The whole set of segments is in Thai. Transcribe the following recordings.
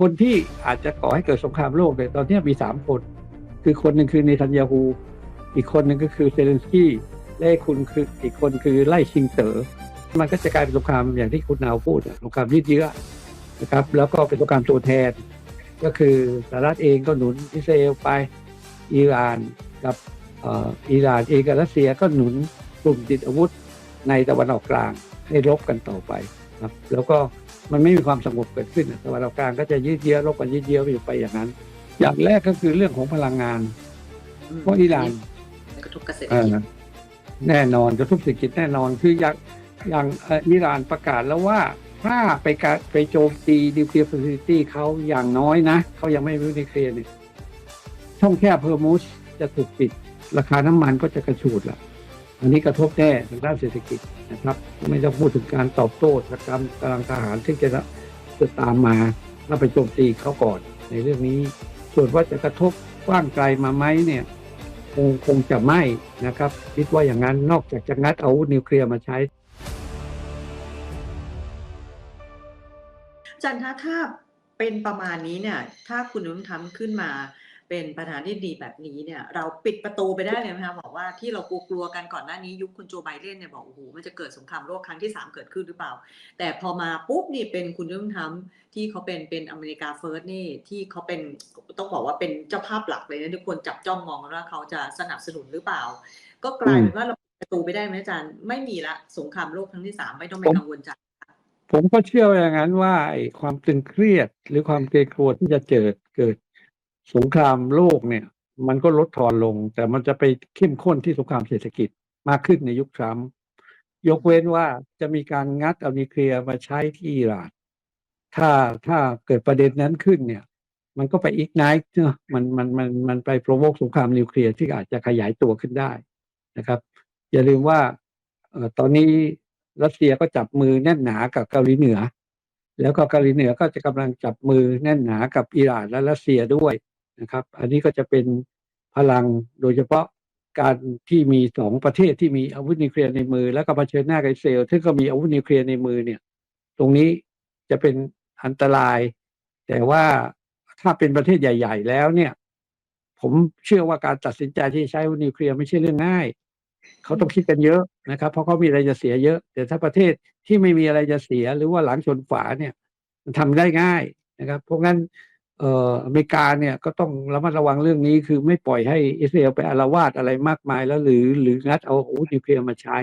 คนที่อาจจะก่อให้เกิดสงครามโลกเนี่ยตอนนี้มีสามคน คือคนหนึ่งคือเนทันยาฮู อีกคนหนึ่งก็คือเซเลนสกี้และอีกคนคืออีกคนคือไล่ชิงเตอ๋อมันก็จะกลายเป็นสงครามอย่างที่คุณนาวพูดสงครามยืดเยื้อนะครับ แล้วก็เป็นสงครามตัวแทน ก็คือสหรัฐเองก็หนุนอิสราเอลไปอิหร่านกับอ่ออิหร่านเองกับรัสเซียก็หนุนกลุ่มติดอาวุธในตะวันออกกลางให้รบกันต่อไปครับแล้วก็ มันไม่มีความสงบเกิดขึ้นอะตะวันออกกลางก็จะยืดเยื้อรบกันยืดเยื้อไปอยู่ไปอย่างนั้น อย่างแรกก็คือเรื่องของพลังงานเพราะอิหร่านกระทบเกษตรเอ่กิจอแน่นอนกระทบเศรษฐกิจแน่นอนคืออย่างอย่างเอ่ออิหร่านประกาศแล้วว่าถ้าไปกะไปโจมตีนิวเคลียร์ฟ a ซิลิตี้เขาอย่างน้อยนะเขายังไม่รู้นิวเคลียร์เนี่ยช่องแคบเพอร์มุสจะถูกปิด ราคาน้ำมันก็จะกระฉูดละ อันนี้กระทบแน่ทางด้านเศรษฐกิจนะครับไม่ต้องพูดถึงการตอบโต้ทางการกำลังทหารที่จะจะตามมาถ้าไปโจมตีเขาก่อนในเรื่องนี้ ส่วนว่าจะกระทบกว้างไกลมาไหมเนี่ยคงคงจะไม่นะครับคิดว่าอย่างนั้นนอกจากจะงัดอาวุธนิวเคลียร์มาใช้จันทะถ้าเป็นประมาณนี้เนี่ย ถ้าคุณนุ่มทำขึ้นมา เป็นประธานาธิบดีแบบนี้เนี่ย เราปิดประตูไปได้เลยไหมคะบอกว่าที่เรากลัวๆกันก่อนหน้านี้ยุคคุณโจไบเดนเนี่ยบอกโอ้โหมันจะเกิดสงครามโลกครั้งที่สามเกิดขึ้นหรือเปล่า แต่พอมาปุ๊บนี่เป็นคุณนุ่มทำที่เขาเป็นเป็นอเมริกาเฟิร์สนี่ที่เขาเป็นต้องบอกว่าเป็นเจ้าภาพหลักเลยนะทุกคนจับจ้องมองว่าเขาจะสนับสนุนหรือเปล่า ก็กลายเป็นว่าเราปิดประตูไปได้ไหมอาจารย์ไม่มีละสงครามโลกครั้งที่สามไม่ต้องไปกังวลใจผมก็เชื่ออย่างนั้นว่าความตึงเครียดหรือความเกรงกลัวที่จะเกิดเกิด สงครามโลกเนี่ยมันก็ลดทอนลง แต่มันจะไปเข้มข้นที่สงครามเศรษฐกิจมากขึ้นในยุคทรัมป์ยกเว้นว่าจะมีการงัดเอานิวเคลียร์มาใช้ที่อิหร่านถ้าถ้าเกิดประเด็นนั้นขึ้นเนี่ย มันก็ไปอีกไนท์เนอะมันมันมันมันไปโปรโวกสงครามนิวเคลียร์ที่อาจจะขยายตัวขึ้นได้นะครับ อย่าลืมว่าตอนนี้รัสเซียก็จับมือแน่นหนากับเกาหลีเหนือ แล้วก็เกาหลีเหนือก็จะกำลังจับมือแน่นหนากับอิหร่านและรัสเซียด้วย นะครับ อันนี้ก็จะเป็นพลังโดยเฉพาะการที่มีสองประเทศที่มีอาวุธนิวเคลียร์ในมือ แล้วก็เผชิญหน้ากับอิสราเอลซึ่ก็มีอาวุธนิวเคลียร์ในมือเนี่ย ตรงนี้จะเป็นอันตราย แต่ว่าถ้าเป็นประเทศใหญ่ ๆ แล้วเนี่ย ผมเชื่อว่าการตัดสินใจที่ใช้อาวุธนิวเคลียร์ไม่ใช่เรื่องง่าย เขาต้องคิดกันเยอะนะครับ เพราะเขามีอะไรจะเสียเยอะ แต่ถ้าประเทศที่ไม่มีอะไรจะเสียหรือว่าหลังชนฝาเนี่ย มันทำได้ง่ายนะครับ เพราะงั้น อ่ออเมริกาเนี่ยก็ต้องระมัดระวังเรื่องนี้คือไม่ปล่อยให้อิสราเอลไปอาละวาดอะไรมากมายแล้วหรือหรืองัดเอาอาวุธนิวเคลียร์มาใช้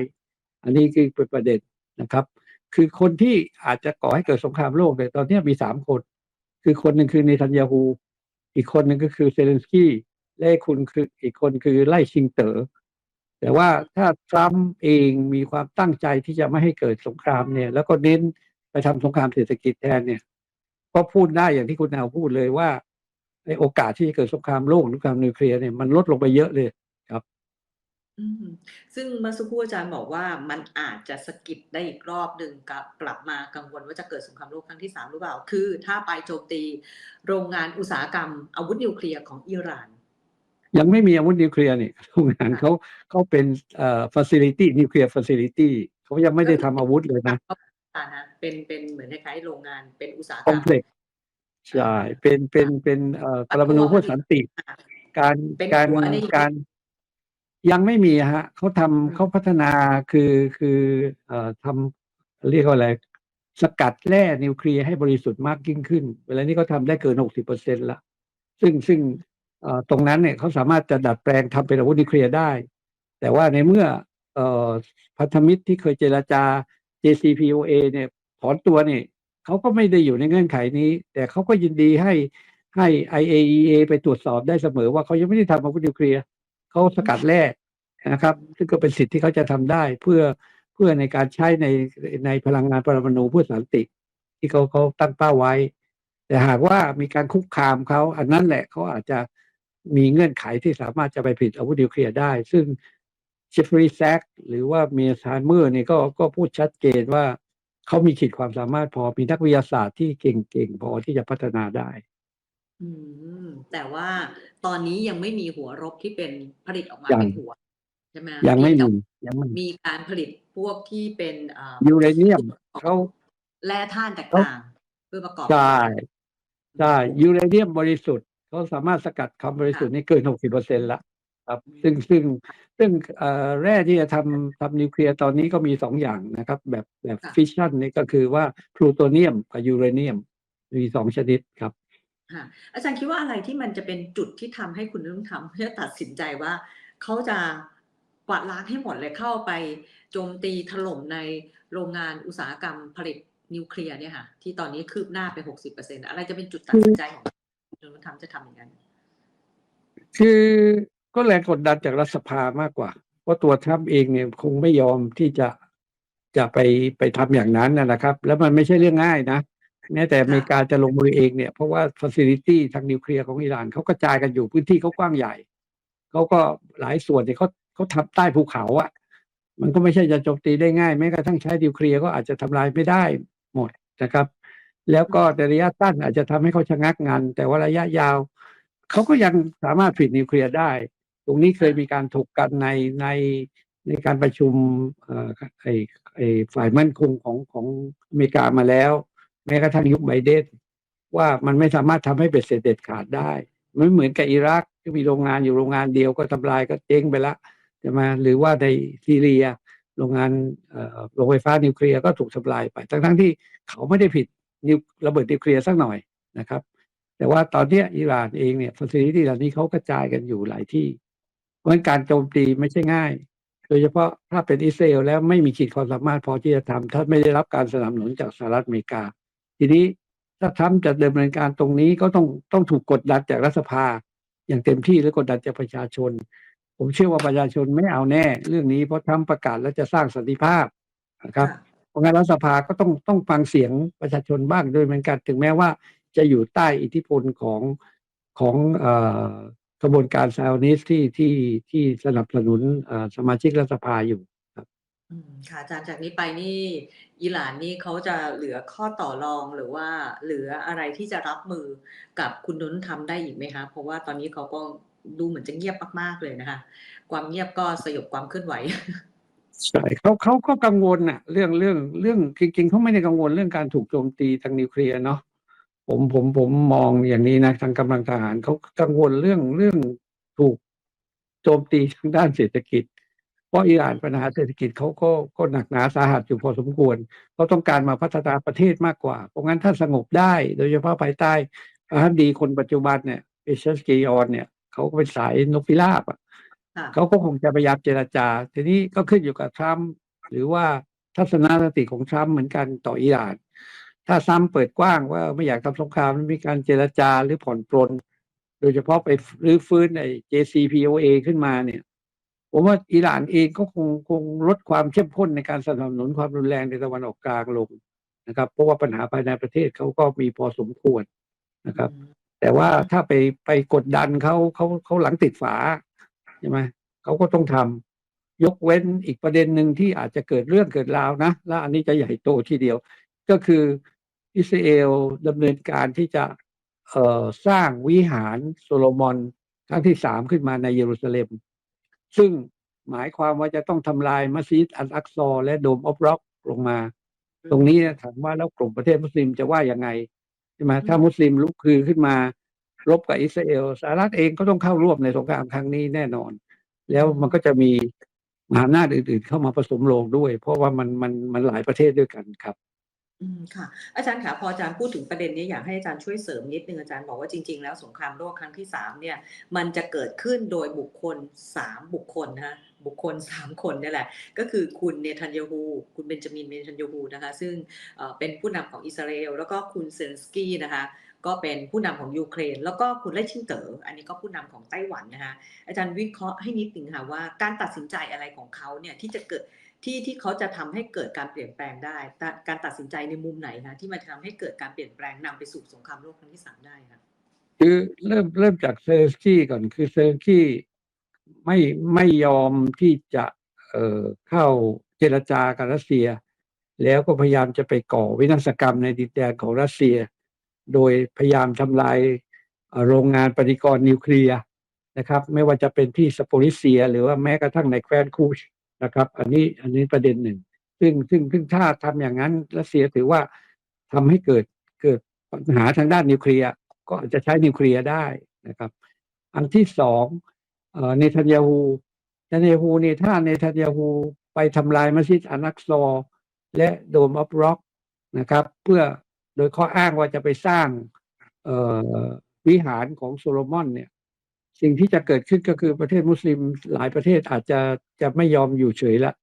อันนี้คือเป็นประเด็นนะครับ คือคนที่อาจจะก่อให้เกิดสงครามโลกเนี่ยตอนนี้มีสามคน คือคนหนึ่งคือเนทันยาฮู อีกคนหนึ่งก็คือเซเลนสกี้และอีกคนคืออีกคนคือไล่ชิงเตอ๋อแต่ว่าถ้าทรัมป์เองมีความตั้งใจที่จะไม่ให้เกิดสงครามเนี่ย แล้วก็เน้นไปทำสงครามเศรษฐกิจแทนเนี่ย ก็พูดได้อย่างที่คุณนาวพูดเลยว่าไอ้โอกาสที่จะเกิดสงครามโลกหรือสงครามนิวเคลียร์เนี่ยมันลดลงไปเยอะเลยอืมซึ่งเมื่อสักครู่อาจารย์บอกว่ามันอาจจะสะกิดได้อีกรอบหนึ่งกลับกลับมากังวลว่าจะเกิดสงครามโลกครั้งที่สามหรือเปล่า คือ ถ้าไปโจมตีโรงงานอุตสาหกรรม อาวุธนิวเคลียร์ของอิหร่าน ยังไม่มีอาวุธนิวเคลียร์นี่โรงงานเขาเขาเป็นเอ่อ facility นิวเคลียร์ facility เขายังไม่ได้ทำอาวุธเลยนะ อ่านะเป็นเป็นเหมือนคล้ายๆโรงงานเป็นอุตสาหกครอรมมเพล็กซ์ใช่เป็นเป็นเป็นเอ่อปรมาณูเพื่อสันติอ่าการเป็นการหัวในการ ยังไม่มีฮะเขาทำอืมเขาพัฒนาคือคือเอ่อทำเรียกว่าอะไร สกัดแร่นิวเคลียร์ให้บริสุทธิ์มากยิ่งขึ้น เวลานี้เขาทำได้เกินหกสิบเปอร์เซ็นต์ละซึ่งซึ่งเอ่อตรงนั้นเนี่ยเขาสามารถจะดัดแปลงทำเป็นอาวุธนิวเคลียร์ได้ แต่ว่าในเมื่อเอ่อพันธมิตรที่เคยเจรจา JCPOA เนี่ยถอนตัวเนี่ยเขาก็ไม่ได้อยู่ในเงื่อนไขนี้ แต่เขาก็ยินดีให้ให้ IAEA ไปตรวจสอบได้เสมอว่าเขายังไม่ได้ทำอาวุธนิวเคลียร์เขาสกัดแร่นะครับ ซึ่งก็เป็นสิทธิ์ที่เขาจะทำได้เพื่อเพื่อในการใช้ในในพลังงานปรมาณูเพื่อสันติ ที่เขาเขาตั้งเป้าไว้ แต่หากว่ามีการคุกคามเขาอันนั้นแหละเขาอาจจะมีเงื่อนไขที่สามารถจะไปผลิตอาวุธนิวเคลียร์ได้ ซึ่ง เจฟฟรีย์แซกหรือว่าเมียซานเมอร์เนี่ยก็ก็พูดชัดเจนว่าเขามีขีดความสามารถพอมีนักวิทยาศาสตร์ที่เก่งๆพอที่จะพัฒนาได้อืมแต่ว่าตอนนี้ยังไม่มีหัวรบที่เป็นผลิตออกมายังเป็นหัวใช่ไหมยังไม่แต่มียังไม่มีมีการผลิตพวกที่เป็นอ่ายูเรเนียมเขาแร่ธาตุต่างๆเพื่อประกอบใช่ใช่ยูเรเนียมบริสุทธิ์เขาสามารถสกัดความบริสุทธิ์นี้เกิน60เปอร์เซ็นต์ละ ครับซึ่งซึ่งซึ่งเอ่อแร่ที่จะทำทำนิวเคลียร์ตอนนี้ก็มีสองอย่างนะครับ แบบแบบค่ะฟิชชันนี่ก็คือว่าพลูโตเนียมกับยูเรเนียมมีสองชนิดครับค่ะอาจารย์คิดว่าอะไรที่มันจะเป็นจุดที่ทำให้คุณนุ่มทำเพื่อตัดสินใจว่าเขาจะกวาดล้างให้หมดเลยเข้าไปโจมตีถล่มในโรงงานอุตสาหกรรมผลิตนิวเคลียร์เนี่ยค่ะ ที่ตอนนี้คืบหน้าไปหกสิบเปอร์เซ็นอะไรจะเป็นจุดตัดสินใจของคุณนุ่มทำจะทำอย่างนั้นคือ ก็แรงกดดันจากรัฐสภามากกว่าเพราะตัวทรัมป์เองเนี่ยคงไม่ยอมที่จะจะไปไปทำอย่างนั้นนะครับ แล้วมันไม่ใช่เรื่องง่ายนะแม้แต่อเมริกาจะลงมือเองเนี่ยเพราะว่าฟ a ซิลิตี้ทางนิวเคลียร์ของอิหร่านเขากระจายกันอยู่พื้นที่เขากว้างใหญ่เขาก็หลายส่วนเนี่ยเขาเขาทำใต้ภูเขาอะ่ะ มันก็ไม่ใช่จะโจมตีได้ง่ายแม้กระทั่งใช้นิวเคลียร์ก็อาจจะทำลายไม่ได้หมดนะครับ แล้วก็ในระยะสั้นอาจจะทำให้เขาชะงักงานแต่ว่าระยะยาวเขาก็ยังสามารถผลิตนิวเคลียร์ได้ รงนี้เคยมีการถกกันในในในการประชุมเอ่อไอไอฝ่ายมั่นคงของของอเมริกามาแล้ว แม้กระทั่งยุคไบเดนว่ามันไม่สามารถทำให้เป็นเสร็จเด็ดขาดได้ไม่เหมือนกับอิรักที่มีโรงงานอยู่โรงงานเดียวก็ทำลายก็เจ๊งไปละใช่ไหมหรือว่าในซีเรีย โรงงานโรงไฟฟ้านิวเคลียร์ก็ถูกทำลายไป ทั้งทั้งๆที่เขาไม่ได้ผิดนิวระเบิดนิวเคลียร์สักหน่อยนะครับ แต่ว่าตอนนี้อิหร่านเองเนี่ยฟ a ซิลิตี้เหล่านี้เขากระจายกันอยู่หลายที่ เพราะฉะนั้นการโจมตีไม่ใช่ง่าย โดยเฉพาะถ้าเป็นอิสราเอลแล้วไม่มีขีดความสามารถพอที่จะทำถ้าไม่ได้รับการสนับสนุนจากสหรัฐอเมริกา ทีนี้ถ้าทำจะดำเนินการตรงนี้ก็ต้องต้องถูกกดดันจากรัฐสภา อย่างเต็มที่และกดดันจากประชาชน ผมเชื่อว่าประชาชนไม่เอาแน่ เรื่องนี้เพราะทำประกาศแล้วจะสร้างสันติภาพนะครับเพราะงั้นรัฐสภาก็ต้องต้องฟังเสียงประชาชนบ้างด้วยเหมือนกัน ถึงแม้ว่าจะอยู่ใต้อิทธิพลของของเอ่อ กระบวนการซาอนิสที่ที่ที่สนับสนุนเอ่อสมาชิกรัฐสภาอยู่อืมค่ะอาจารย์จากนี้ไปนี่อิหร่านนี่เขาจะเหลือข้อต่อรองหรือว่าเหลืออะไรที่จะรับมือกับคุณนุ้นทำได้อีกไหมคะเพราะว่าตอนนี้เขาก็ดูเหมือนจะเงียบมากๆเลยนะคะ ความเงียบก็สยบความเคลื่อนไหวใช่เขาเขาก็กังวลน่ะเรื่องเรื่องเรื่องจริงๆเขาไม่ได้กังวลเรื่องการถูกโจมตีทางนิวเคลียร์เนาะ ผมผมผมมองอย่างนี้นะทางกำลังทหารเขากังวลเรื่องเรื่องถูกโจมตีทางด้านเศรษฐกิจ เพราะอิหร่านปัญหาเศรษฐกิจเขาก็ก็หนักหนาสาหัสอยู่พอสมควรเขาต้องการมาพัฒนาประเทศมากกว่า เพราะงั้นถ้าสงบได้ โดยเฉพาะภายใต้ประธานาธิบดีคนปัจจุบันเนี่ยเอเชสกีออนเนี่ยเขาก็เป็นสายนกพิราบอะค่ะเขาก็คงจะพยายามเจรจา ทีนี้ก็ขึ้นอยู่กับทรัมป์หรือว่าทัศนคติของทรัมป์เหมือนกันต่ออิหร่าน ถ้าทรัมป์เปิดกว้างว่าไม่อยากทำสงครามมีการเจรจาหรือผ่อนปรนโดยเฉพาะไปรื้อฟื้นไอ้ JCPOA ขึ้นมาเนี่ยผมว่าอิหร่านเองก็คงคงลดความเข้มข้นในการสนับสนุนความรุนแรงในตะวันออกกลางลงนะครับ เพราะว่าปัญหาภายในประเทศเขาก็มีพอสมควรนะครับ แต่ว่าถ้าไปไปกดดันเขาเขาเขาหลังติดฝาใช่ไหมเขาก็ต้องทำยกเว้นอีกประเด็นหนึ่งที่อาจจะเกิดเรื่องเกิดราวนะ และอันนี้จะใหญ่โตทีเดียว ก็คือ อิสราเอลดำเนินการที่จะเอ่อสร้างวิหารโซโลมอนครั้งที่สามขึ้นมาในเยรูซาเล็ม ซึ่งหมายความว่าจะต้องทำลายมัสยิดอัลอักซอ และโดมออฟร็อกลงมา ตรงนี้เนี่ยถามว่าแล้วกลุ่มประเทศมุสลิมจะว่ายังไงใช่ไหมถ้ามุสลิมลุกคือขึ้นมา รบกับอิสราเอลสหรัฐเองก็ต้องเข้าร่วมในสงครามครั้งนี้แน่นอน แล้วมันก็จะมีมหาอำนาจอื่นๆ เข้ามาผสมโรงด้วย เพราะว่ามันมันมันหลายประเทศด้วยกันครับ อืมค่ะ อาจารย์คะพออาจารย์พูดถึงประเด็นนี้อยากให้อาจารย์ช่วยเสริมนิดนึงอาจารย์บอกว่าจริง ๆ แล้วสงครามโลกครั้งที่สามเนี่ย มันจะเกิดขึ้นโดยบุคคลสามบุคคลนะคะบุคคลสามคนนี่แหละ ก็คือคุณเนทันยาฮูคุณเบนจามินเนทันยาฮูนะคะ ซึ่งเอ่อเป็นผู้นำของอิสราเอล แล้วก็คุณเซนสกี้นะคะ ก็เป็นผู้นำของยูเครน แล้วก็คุณไล่ชิงเต๋ออันนี้ก็ผู้นำของไต้หวันนะคะอาจารย์วิเคราะห์ให้นิดหนึ่งค่ะว่าการตัดสินใจอะไรของเขาเนี่ยที่จะเกิดที่ที่เขาจะทำให้เกิดการเปลี่ยนแปลงได้ การตัดสินใจในมุมไหนคะที่มันจะทำให้เกิดการเปลี่ยนแปลงนำไปสู่สงครามโลกครั้งที่สามได้ค่ะคือเริ่มเริ่มจากเซเลสกี้ก่อนคือเซเลสกี้ไม่ไม่ยอมที่จะเอ่อเข้าเจรจากับรัสเซีย แล้วก็พยายามจะไปก่อวินาศกรรมในดินแดนของรัสเซีย โดยพยายามทำลายโรงงานปฏิกรณ์นิวเคลียร์นะครับ ไม่ว่าจะเป็นที่สโปริเซีย หรือว่าแม้กระทั่งในแคว้นคูชนะครับ อันนี้อันนี้ประเด็นหนึ่ง ซึ่งซึ่งซึ่งถ้าทำอย่างนั้นรัสเซียถือว่าทำให้เกิดเกิดปัญหาทางด้านนิวเคลียร์ก็อาจจะใช้นิวเคลียร์ได้นะครับ อันที่สองเนทันยาฮูเนทันยาฮูนี่ถ้าเนทันยาฮูไปทำลายมัสยิดอานักซอและโดมออฟร็อกนะครับ เพื่อ ดยข้ออ้างว่าจะไปสร้างเวิหารของโซโลมอนเนี่ย สิ่งที่จะเกิดขึ้นก็คือประเทศมุสลิมหลายประเทศอาจจะจะไม่ยอมอยู่เฉยละ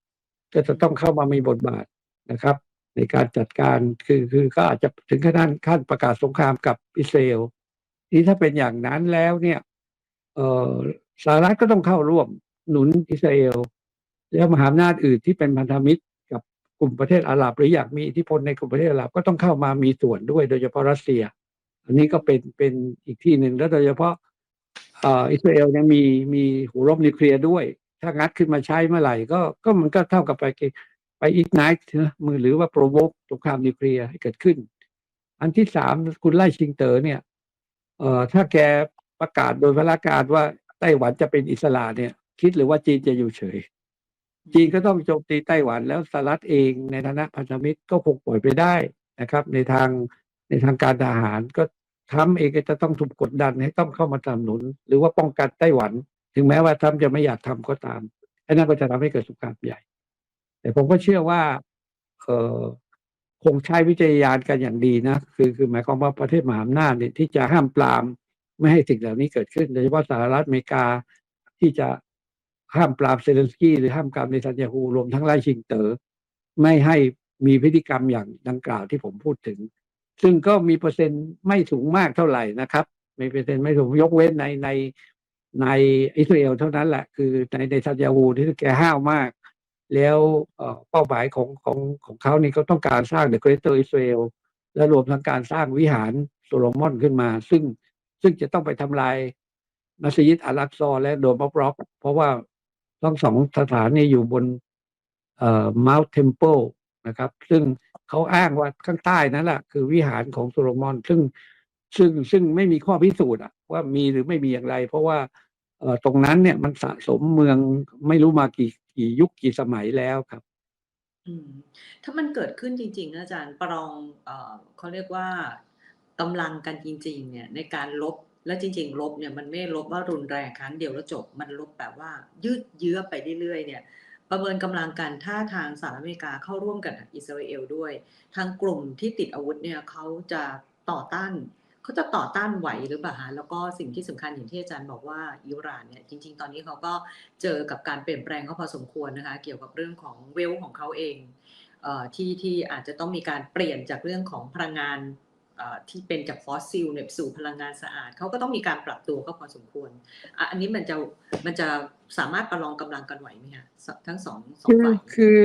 ก็จะต้องเข้ามามีบทบาทนะครับ ในการจัดการคือคือก็อาจจะถึงขั้นขั้นประกาศสงครามกับอิสราเอลนี่ถ้าเป็นอย่างนั้นแล้วเนี่ยเออสหรัฐก็ต้องเข้าร่วมหนุนอิสราเอลแล้วมหาอำนาจอื่นที่เป็นพันธมิตร กลุ่มประเทศอาหรับ หรืออยากมีอิทธิพลในกลุ่มประเทศอาหรับก็ต้องเข้ามามีส่วนด้วย โดยเฉพาะรัสเซีย อันนี้ก็เป็นเป็นอีกที่หนึ่งแล้วโดยเฉพาะอิสราเอลเนี่ยมีมีหูรบนิวเคลียร์ด้วย ถ้างัดขึ้นมาใช้เมื่อไหร่ก็ก็มันก็เท่ากับไปไปอีกไนท์มือหรือว่าโปรโวกสงครามนิวเคลียร์ให้เกิดขึ้น อันที่สามคุณไล่ชิงเต๋อเนี่ยเอ่อถ้าแกประกาศโดยพระราการว่าไต้หวันจะเป็นอิสระเนี่ย คิดหรือว่าจีนจะอยู่เฉย จีนก็ต้องโจมตีไต้หวันแล้วสหรัฐเองในฐานะพันธมิตรก็คงปล่อยไปได้นะครับ ในทางในทางการทหารก็ทรัมเองก็จะต้องถูกกดดันให้ต้องเข้ามาสนับสนุน หรือว่าป้องกันไต้หวัน ถึงแม้ว่าทรัมจะไม่อยากทำก็ตามอันนั้นก็จะทำให้เกิดสงครามใหญ่ แต่ผมก็เชื่อว่าเออคงใช้วิจารยานกันอย่างดีนะ คือคือหมายความว่าประเทศมหาอำนาจเนี่ยที่จะห้ามปรามไม่ให้สิ่งเหล่านี้เกิดขึ้นโดยเฉพาะสหรัฐอเมริกาที่จะ ห้ามปรามเซเลนสกี้หรือห้ามปรามเนทันยาฮูรวมทั้งไล่ชิงเตอ๋อไม่ให้มีพฤติกรรมอย่างดังกล่าวที่ผมพูดถึง ซึ่งก็มีเปอร์เซ็นต์ไม่สูงมากเท่าไหร่นะครับ มีเปอร์เซ็นต์ไม่สูงยกเว้นในในในอิสราเอลเท่านั้นแหละ คือในในทันยาฮูที่แกห้าวมาก แล้วเป้าหมายของของของเขานี่เขาต้องการสร้าง The Greater Israel และรวมทั้งการสร้างวิหารโซโลมอนขึ้นมา ซึ่งซึ่งจะต้องไปทำลายมัสยิดอัลลักซอและโดมออฟร็อก เพราะว่า ทั้งสองสถานนี้อยู่บนเอ่อ Mount Temple นะครับ ซึ่งเขาอ้างว่าข้างใต้นั่นแหละคือวิหารของโซโลมอน ซึ่งซึ่งซึ่งไม่มีข้อพิสูจน์อะว่ามีหรือไม่มีอย่างไร เพราะว่าเอ่อตรงนั้นเนี่ยมันสะสมเมืองไม่รู้มากี่กี่ยุคกี่สมัยแล้วครับถ้ามันเกิดขึ้นจริงๆนะอาจารย์ประลองเอ่อเขาเรียกว่ากำลังกันจริง ๆ เนี่ย ในการลบ และจริง ๆ ลบเนี่ยมันไม่ลบว่ารุนแรงครั้งเดียวแล้วจบ มันลบแบบว่ายืดเยื้อไปเรื่อยๆเนี่ยประเมินกำลังกันถ้าทางสหรัฐอเมริกาเข้าร่วมกับอิสราเอลด้วย ทางกลุ่มที่ติดอาวุธเนี่ยเขาจะต่อต้านเขาจะต่อต้านไหวหรือเปล่าฮะแล้วก็สิ่งที่สำคัญอย่างที่อาจารย์บอกว่าอิหร่านเนี่ยจริง ๆ ตอนนี้เขาก็เจอกับการเปลี่ยนแปลงเขาพอสมควรนะคะเกี่ยวกับเรื่องของเวลของเขาเองที่ที่อาจจะต้องมีการเปลี่ยนจากเรื่องของพลังงาน ที่เป็นจากฟอสซิลเนี่ยสู่พลังงานสะอาดเขาก็ต้องมีการปรับตัวก็พอสมควรอะอันนี้มันจะมันจะสามารถประลองกำลังกันไหวไหมคะสทั้งสองสองคือฝ่ายคือ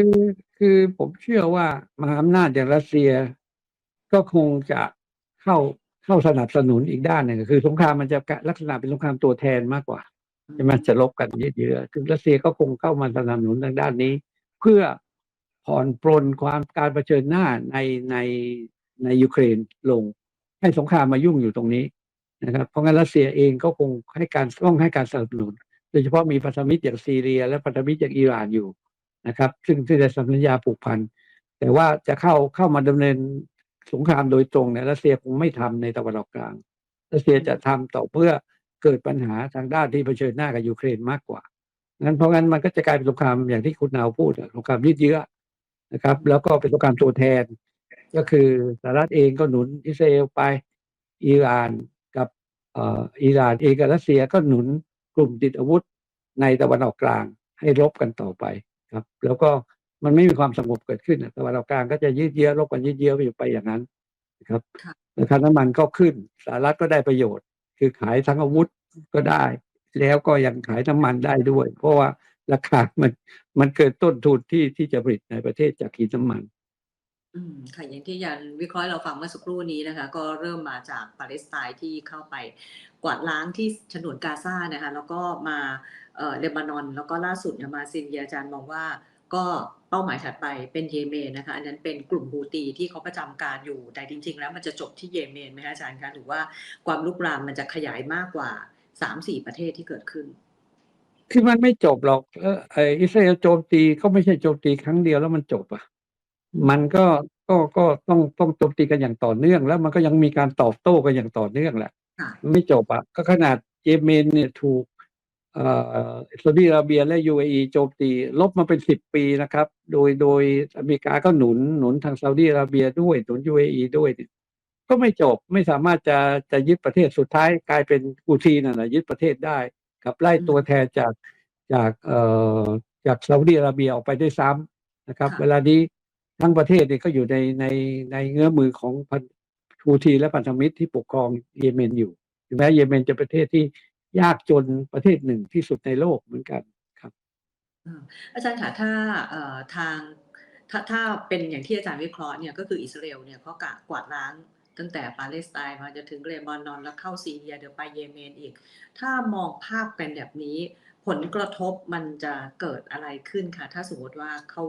คือผมเชื่อว่ามหาอำนาจอย่างรัสเซีย ก็คงจะเข้าเข้าสนับสนุนอีกด้านหนึ่งก็คือสงครามมันจะลักษณะเป็นสงครามตัวแทนมากกว่าใช่ไหมจะลบกันเยอะๆคือรัสเซียก็คงเข้ามาสนับสนุนทางด้านนี้ เพื่อผ่อนปรนความการเผชิญหน้าในใน ในยูเครนลง ให้สงครามมายุ่งอยู่ตรงนี้นะครับ เพราะงั้นรัสเซียเองก็คงให้การต้องให้การสนับสนุน โดยเฉพาะมีพันธมิตรอย่างซีเรีย และพันธมิตรอย่างอิหร่านอยู่นะครับ ซึ่งซึ่ได้สัญญาผูกพัน แต่ว่าจะเข้าเข้ามาดำเนินสงครามโดยตรงเนี่ยรัสเซียคงไม่ทำในตะวันออกกลางรัสเซียจะทำต่อเพื่อเกิดปัญหาทางด้านที่เผชิญหน้ากับยูเครนมากกว่างั้นเพราะงั้นมันก็จะกลายเป็นสงครามอย่างที่คุณนาวพูดสงครามยืดเยื้อนะครับ แล้วก็เป็นสงครามตัวแทน ก็คือสหรัฐเองก็หนุนอิสราเอลไป อิหร่านกับอิหร่านเองกับรัสเซียก็หนุนกลุ่มติดอาวุธในตะวันออกกลางให้รบกันต่อไปครับ แล้วก็มันไม่มีความสงบเกิดขึ้นตะวันออกกลางก็จะยืดเยื้อรบกันยืดเยื้อไปไปอย่างนั้นนะครับราคาน้ำมันก็ขึ้นสหรัฐก็ได้ประโยชน์ คือขายทั้งอาวุธก็ได้ แล้วก็ยังขายน้ำมันได้ด้วย เพราะว่าราคามันมันเกิดต้นทุนที่ที่จะผลิตในประเทศจากขีดน้ำมัน อืมค่ะอย่างที่ยันวิเคราะห์เราฟังเมื่อสักครู่นี้นะคะ ก็เริ่มมาจากปาเลสไตน์ที่เข้าไปกวาดล้างที่ฉนวนกาซานะคะ แล้วก็มาเอ่อเลบานอน แล้วก็ล่าสุดเนี่ยมาซินเดียอาจารย์มองว่าก็เป้าหมายถัดไปเป็นเยเมนนะคะ อันนั้นเป็นกลุ่มฮูตีที่เขาประจำการอยู่แต่จริง ๆ แล้วมันจะจบที่เยเมนไหมคะอาจารย์คะหรือว่าความลุกรามมันจะขยายมากกว่าสามสี่ประเทศที่เกิดขึ้นคือมันไม่จบหรอกเอออิสราเอลโจมตีก็ไม่ใช่โจมตีครั้งเดียวแล้วมันจบอะ มันก็ก็ก็ต้องต้องโจมตีกันอย่างต่อเนื่อง แล้วมันก็ยังมีการตอบโต้กันอย่างต่อเนื่องแหละค่ะไม่จบอะก็ขนาดเยเมนเนี่ยถูกเอ่อซาอุดิอาระเบียและ UAE โจมตีลบมาเป็นสิบปีนะครับ โดยโดยอเมริกาก็หนุนหนุนทางซาอุดิอาระเบียด้วยหนุน UAE ด้วยเนี่ยก็ไม่จบไม่สามารถจะจะยึดประเทศสุดท้ายกลายเป็นกูทีน่ะนะยึดประเทศได้กับไล่ตัวแทนจากจากเอ่อจากซาอุดิอาระเบียออกไปได้วยซ้ำนะครับค่ะเวลานี้ ทั้งประเทศเนี่ยก็อยู่ในในในเงื้อมือของพันทูทีและพันธมิตรที่ปกครองเยเมนอยู่ถึงแม้เยเมนจะเป็นประเทศที่ยากจนประเทศหนึ่งที่สุดในโลกเหมือนกันครับ อาจารย์คะถ้าทางถ้าถ้าเป็นอย่างที่อาจารย์วิเคราะห์เนี่ยก็คืออิสราเอลเนี่ยเขากะกวาดล้างตั้งแต่ปาเลสไตน์มาจนถึงเลบานอนแล้วเข้าซีเรียเดี๋ยวไปเยเมนอีก ถ้ามองภาพกันแบบนี้ ผลกระทบมันจะเกิดอะไรขึ้นคะถ้าสมมติว่าเขา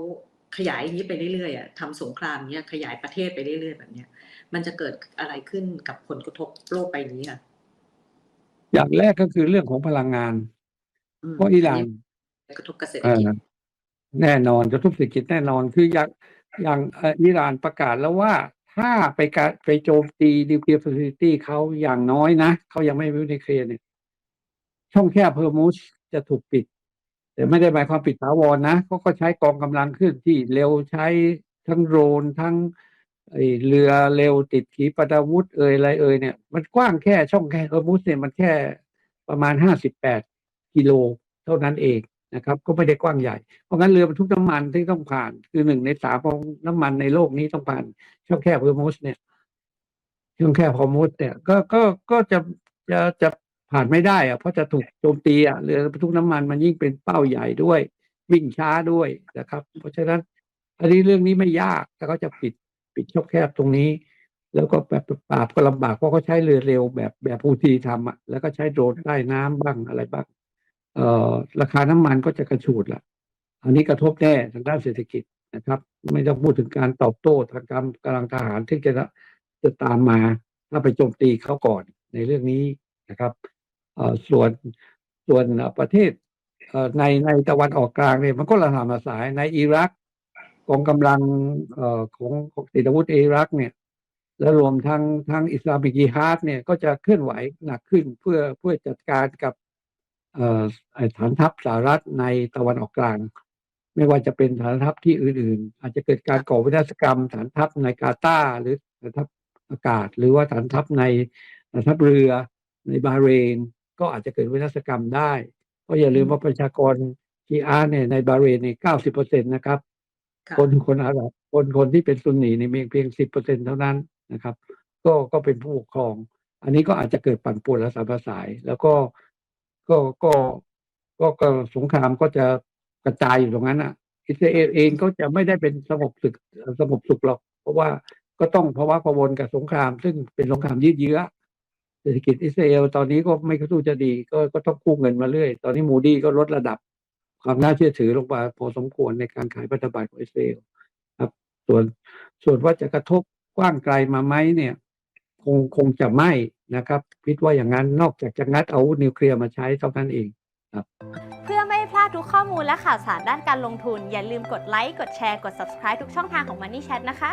ขยายอย่างนี้ไปเรื่อยๆอะทำสงครามเนี้ยขยายประเทศไปเรื่อยๆแบบเนี้ย มันจะเกิดอะไรขึ้นกับผลกระทบโลกใบนี้ค่ะอย่างแรกก็คือเรื่องของพลังงานอืมเพราะอิหร่านกระทบกับเศรษฐเอ่กิจอแน่นอนกระทบเศรษฐกิจแน่นอนคืออย่างอย่างเอ่ออิหร่านประกาศแล้วว่าถ้าไปกะไปโจมตีนิวเคลียร์ฟ a ซิลิตี้เขาอย่างน้อยนะเขายังไม่รู้นิวเคลียร์เนี่ยช่องแคบเพอร์มุสจะถูกปิด แต่ไม่ได้หมายความปิดถาวรนะเขาก็ใช้กองกำลังขึ้นที่เร็วใช้ทั้งโดรนทั้งไอเรือเร็วติดขีปนาวุธเอ่ยอะไรเอ่ยเนี่ย มันกว้างแค่ช่องแคบเพอร์มุสเนี่ยมันแค่ประมาณห้าสิบแปดกิโลเท่านั้นเองนะครับ ก็ไม่ได้กว้างใหญ่ เพราะงั้นเรือบรรทุกน้ำมันที่ต้องผ่าน คือหนึ่งในสามของน้ำมันในโลกนี้ต้องผ่านช่องแคบเพอร์มุสเนี่ยช่องแคบฮอร์มุสเนี่ยก็ก็ก็จะจะจะ ผ่านไม่ได้อะเพราะจะถูกโจมตีอะเรือบรรทุกน้ำมันมันยิ่งเป็นเป้าใหญ่ด้วย วิ่งช้าด้วยนะครับ เพราะฉะนั้น อันนี้เรื่องนี้ไม่ยากแต่เขาจะปิดปิดช่องแคบตรงนี้ แล้วก็แบบปราบก็ลำบากเพราะเขาใช้เรือเร็วแบบแบบพูทีทำอะแล้วก็ใช้โดรนใต้น้ำบ้างอะไรบ้างเอ่อราคาน้ำมันก็จะกระฉูดละอันนี้กระทบแน่ทางด้านเศรษฐกิจนะครับ ไม่ต้องพูดถึงการตอบโต้ทางการกำลังทหารที่จะจะตามมาถ้าไปโจมตีเขาก่อนในเรื่องนี้นะครับ ส่วนส่วนประเทศในในตะวันออกกลางเนี่ยมันก็ระหำระสายในอิรักกองกำลังอของของติดอาวุธอิรักเนี่ยและรวมทั้งทั้งอิสลามิกยิฮาดเนี่ยก็จะเคลื่อนไหวหนักขึ้นเพื่อเพื่อจัดการกับฐานทัพสหรัฐในตะวันออกกลาง ไม่ว่าจะเป็นฐานทัพที่อื่น ๆ อาจจะเกิดการก่อวินาศกรรม ฐานทัพในกาตาร์หรือฐานทัพอากาศ หรือว่าฐานทัพในฐานทัพเรือในบาเรน ก็อาจจะเกิดวินาศกรรมได้เพราะอย่าลืมว่าประชากรชีอาร์เนี่ยในบาห์เรนเนี่ยเก้าสิบเปอร์เซ็นต์นะครับค่ะคนคนอาหรับคนคนที่เป็นซุนนีนี่มีเพียงสิบเปอร์เซ็นเท่านั้นนะครับ ก็ก็เป็นผู้ปกครอง อันนี้ก็อาจจะเกิดปั่นป่วนและสารพัดสาย แล้วก็ก็ก็ก็ก็สงครามก็จะกระจายอยู่ตรงนั้นอะ อิสราเอลเองก็จะไม่ได้เป็นสงบศึกสงบสุขหรอก เพราะว่าก็ต้องภาวะกังวลกับสงคราม ซึ่งเป็นสงครามยืดเยื้อ เศรษฐกิจอิสราเอลตอนนี้ก็ไม่ค่อยสู้จะดีก็ก็ต้องกู้เงินมาเรื่อย ตอนนี้มูดี้ก็ลดระดับ ความน่าเชื่อถือลงมาพอสมควรในการขายพันธบัตรของอิสราเอลครับ ส่วนส่วนว่าจะกระทบกว้างไกลมาไหมเนี่ย คงคงจะไม่นะครับคิดว่าอย่างนั้นนอกจากจะงัดอาวุธนิวเคลียร์มาใช้เท่านั้นเองเพื่อไม่ให้พลาดทุกข้อมูลและข่าวสารด้านการลงทุน อย่าลืมกดไลค์กดแชร์กด subscribe ทุกช่องทางของ Money Chat นะคะ